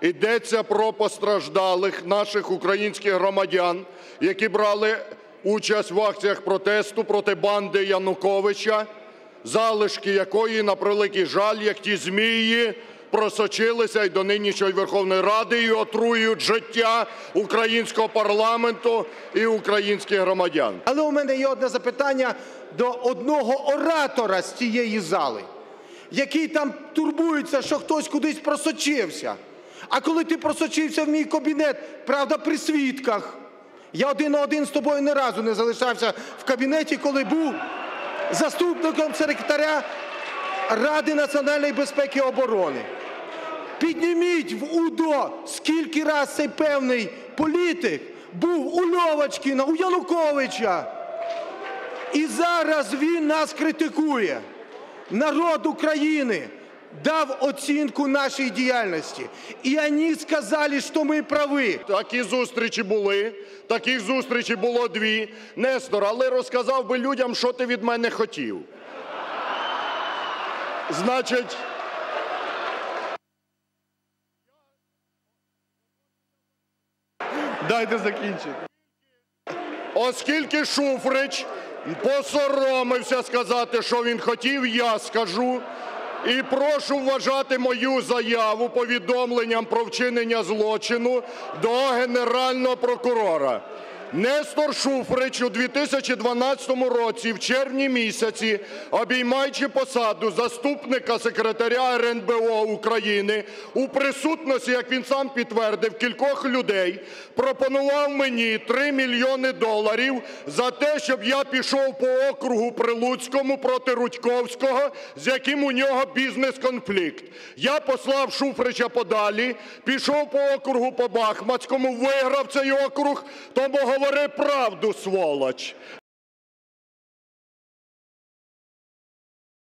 Йдеться про постраждалих наших українських громадян, які брали участь в акціях протесту проти банди Януковича, залишки якої, на превеликий жаль, як ті змії, просочилися й до нинішньої Верховної Ради і отруюють життя українського парламенту і українських громадян. Але у мене є одне запитання до одного оратора з цієї зали, який там турбується, що хтось кудись просочився. А коли ти просочився в мій кабінет, правда, при свідках. Я один на один з тобою ні разу не залишався в кабінеті, коли був заступником секретаря Ради національної безпеки і оборони. Підніміть в УДО, скільки раз цей певний політик був у Льовочкіна, у Януковича. І зараз він нас критикує. Народ України дав оцінку нашій діяльності. І вони сказали, що ми праві. Такі зустрічі були, таких зустрічей було дві. Нестор, але розказав би людям, що ти від мене хотів. Значить, Дайте закінчити. оскільки Шуфрич посоромився сказати, що він хотів, я скажу. І прошу вважати мою заяву повідомленням про вчинення злочину до Генерального прокурора. Нестор Шуфрич у 2012 році, в червні місяці, обіймаючи посаду заступника секретаря РНБО України, у присутності, як він сам підтвердив, кількох людей, пропонував мені 3 мільйони доларів за те, щоб я пішов по округу Прилуцькому проти Рудьковського, з яким у нього бізнес-конфлікт. Я послав Шуфрича подалі, пішов по округу по Бахмацькому, виграв цей округ, тому говори правду, сволоч.